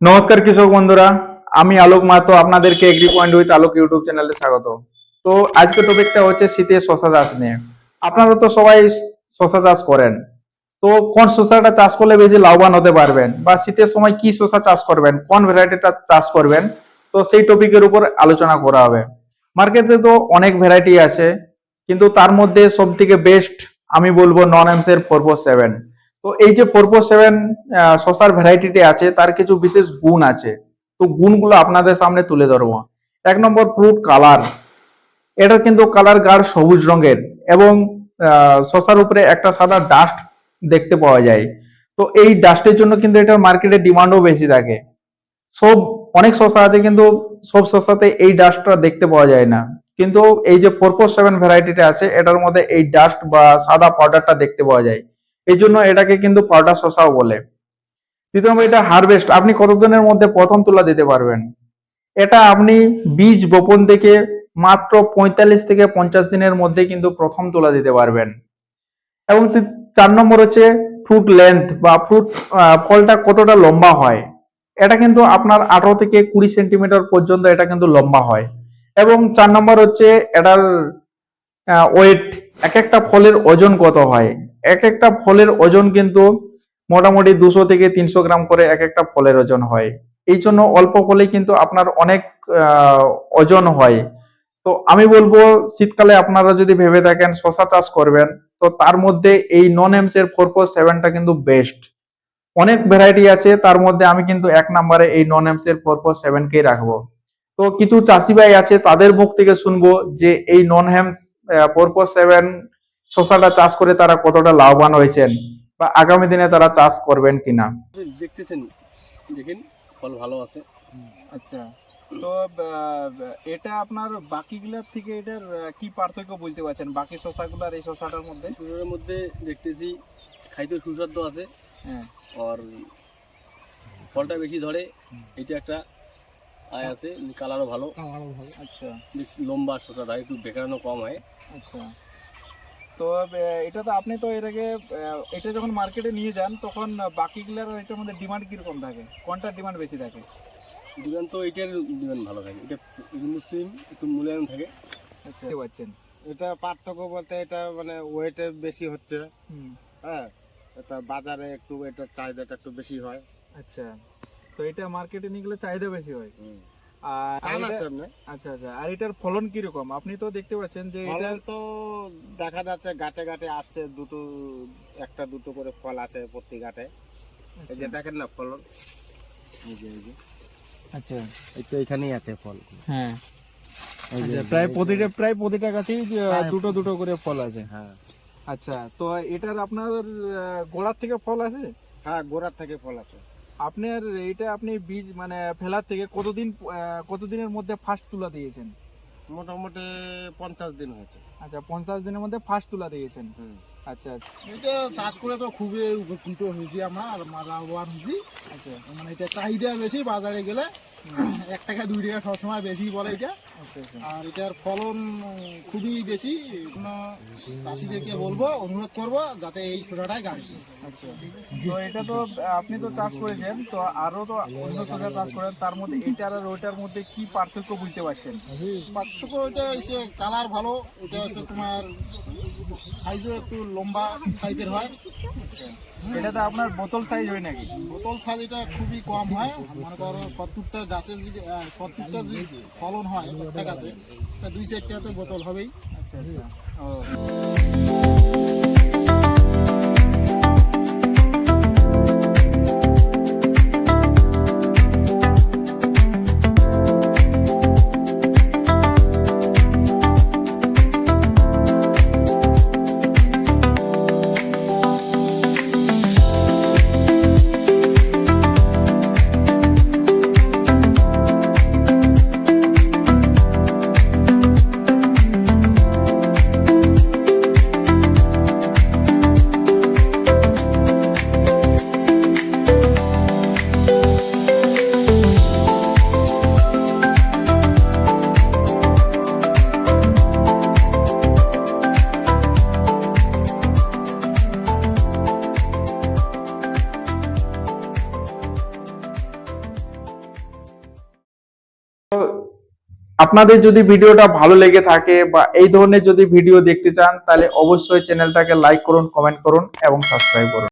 নমস্কার কৃষক বন্ধুরা, আমি আলোক মাহাতো, আপনাদেরকে agri point with Alok YouTube চ্যানেলে স্বাগত। তো আজকে টপিকটা হচ্ছে শীতের শশা চাষ নিয়ে। আপনারা তো সবাই শশা চাষ করেন। তো কোন শশাটা চাষ করলে বেশি লাভবান হতে পারবেন? বা শীতের সময় কি শশা চাষ করবেন? কোন ভ্যারাইটিটা চাষ করবেন? তো সেই টপিকের উপর আলোচনা করা হবে। মার্কেটে তো অনেক ভ্যারাইটি আছে, কিন্তু তার মধ্যে সব থেকে বেস্ট আমি বলব নন এমস এর ফোর ফোর সেভেন তো এই যে ফোর ফোর সেভেন শশার ভ্যারাইটিটি আছে, তার কিছু বিশেষ গুণ আছে। তো গুণগুলো আপনাদের সামনে তুলে ধরবো। এক নম্বর ফ্রুট কালার এটা কিন্তু কালার গাঢ় সবুজ রঙের এবং শশার উপরে একটা সাদা ডাস্ট দেখতে পাওয়া যায়। তো এই ডাস্টের জন্য কিন্তু এটার মার্কেটে ডিমান্ডও বেশি থাকে। সব, অনেক শশা আছে কিন্তু সব শশাতে এই ডাস্টটা দেখতে পাওয়া যায় না। কিন্তু এই যে ফোর ফোর সেভেন ভ্যারাইটিটা আছে, এটার মধ্যে এই ডাস্ট বা সাদা পাউডারটা দেখতে পাওয়া যায়। এই জন্য এটাকে কিন্তু পাউডার শশাও বলে। দ্বিতীয় নম্বর, এটা হারভেস্ট। আপনি কতদিনের মধ্যে প্রথম তুলা দিতে পারবেন? এটা আপনি বীজ বপন থেকে মাত্র পঁয়তাল্লিশ থেকে পঞ্চাশ দিনের মধ্যে কিন্তু প্রথম তুলা দিতে পারবেন। এবং চার নম্বর হচ্ছে ফ্রুট লেন্থ বা ফ্রুট ফলটা কতটা লম্বা হয়। এটা কিন্তু আপনার আঠারো থেকে কুড়ি সেন্টিমিটার পর্যন্ত এটা কিন্তু লম্বা হয়। এবং চার নম্বর হচ্ছে এটার ওয়েট। এক একটা ফলের ওজন কত হয়? এক একটা ফলের ওজন কিন্তু মোটামুটি দুশো থেকে তিনশো গ্রাম করে এক একটা ফলের ওজন হয়। এই জন্য অল্প ফলে কিন্তু আপনার অনেক ওজন হয়। তো আমি বলব, শীতকালে আপনারা যদি ভেবে থাকেন শশা চাষ করবেন, তো তার মধ্যে এই নন এমস এর ফোর ফোর সেভেনটা কিন্তু বেস্ট অনেক ভ্যারাইটি আছে, তার মধ্যে আমি কিন্তু এক নম্বরে এই নন এমস এর ফোর ফোর সেভেনকেই রাখব। তো কিছু চাষি ভাই আছে, তাদের মুখ থেকে শুনব যে এই নন হ্যামস ফোর ফোর সেভেন শশাটা চাষ করে তারা কতটা লাভবান হয়েছেন? বা আগামী দিনে তারা চাষ করবেন কিনা? দেখতেছেন দেখেন ফল ভালো আছে। আচ্ছা। তো এটা আপনার বাকিগুলোর থেকে এটার কি পার্থক্য বুঝতে পারছেন? বাকি শশাগুলো আর এই শশাটার মধ্যে? সুরের মধ্যে দেখতেছি খাইতে সুস্বাদু আছে। হ্যাঁ। আর ফলটা বেশি ধরে এটা একটা আয় আছে কালারও ভালো। আচ্ছা বেশ লম্বা হয় একটু বেকারানো কম হয়। আচ্ছা। তো এটা তো আপনি তো এর আগে এটা যখন মার্কেটে নিয়ে যান তখন বাকিগুলোর এটার মধ্যে ডিমান্ড কীরকম থাকে? কোনটার ডিমান্ড বেশি থাকে? ডিমান্ড তো এটার ডিমান্ড ভালো থাকে। এটা মুসলিম একটু মূল্যায়ন থাকে। আচ্ছা। বুঝতে পারছেন। এটা পার্থক্য বলতে এটা মানে ওয়েটে বেশি হচ্ছে। হ্যাঁ এটা বাজারে একটু এটার চাহিদাটা একটু বেশি হয়। আচ্ছা। তো এটা মার্কেটে নিয়ে গেলে চাহিদা বেশি হয়। আচ্ছা আচ্ছা। আর এটার ফলন কীরকম? আপনি তো দেখতে পাচ্ছেন যে এটা তো দেখা যাচ্ছে গাটে গাটে আসছে দুটো একটা দুটো করে ফল আছে প্রতি গাটে এই যে দেখেন না ফলন? এই যে এই যে। আচ্ছা। এই তো এখানেই আছে ফল। হ্যাঁ। আচ্ছা প্রায় প্রতিটা প্রায় প্রতিটা গাছেই দুটো দুটো করে ফল আছে। হ্যাঁ। আচ্ছা তো এটার আপনার গোড়ার থেকে ফল আছে হ্যাঁ গোড়ার থেকে ফল আছে আপনার এইটা আপনি বীজ মানে ফেলার থেকে কতদিন কতদিনের মধ্যে ফার্স্ট তুলা দিয়েছেন? মোটামুটি পঞ্চাশ দিন হয়েছে। আচ্ছা পঞ্চাশ দিনের মধ্যে ফার্স্ট তুলা দিয়েছেন। আচ্ছা আচ্ছা। এটা চাষ করে তো খুবই উপকৃত হয়েছি আমরা লাভবান হয়েছি। আচ্ছা। মানে এটা চাহিদা বেশি বাজারে গেলে এক টাকা দুই টাকা সবসময় বেশি বলে এটা। আচ্ছা আর এটার ফলন খুবই বেশি কোনো চাষিদেরকে বলব অনুরোধ করব যাতে এই সোজাটাই গাড়ি তো এটা তো আপনি তো চাষ করেছেন তো আরও তো অন্য সোজা চাষ করেন তার মধ্যে এটার আর ওইটার মধ্যে কি পার্থক্য বুঝতে পারছেন? পার্থক্য এটা হচ্ছে কালার ভালো এটা হচ্ছে তোমার সাইজও একটু লম্বা টাইপের হয়। এটা তো আপনার বোতল সাইজ হয় নাকি? বোতল সাইজ এটা খুবই কম হয়। মনে করো সত্তরটা গাছের যদি সত্তরটা যদি ফলন হয় একটা গাছে তা দুই চারটা তো বোতল হবেই। আচ্ছা আচ্ছা। ও। আপনাদের যদি ভিডিওটা ভালো লেগে থাকে বা এই ধরনের যদি ভিডিও দেখতে চান, তাহলে অবশ্যই চ্যানেলটাকে লাইক করুন কমেন্ট করুন এবং সাবস্ক্রাইব করুন।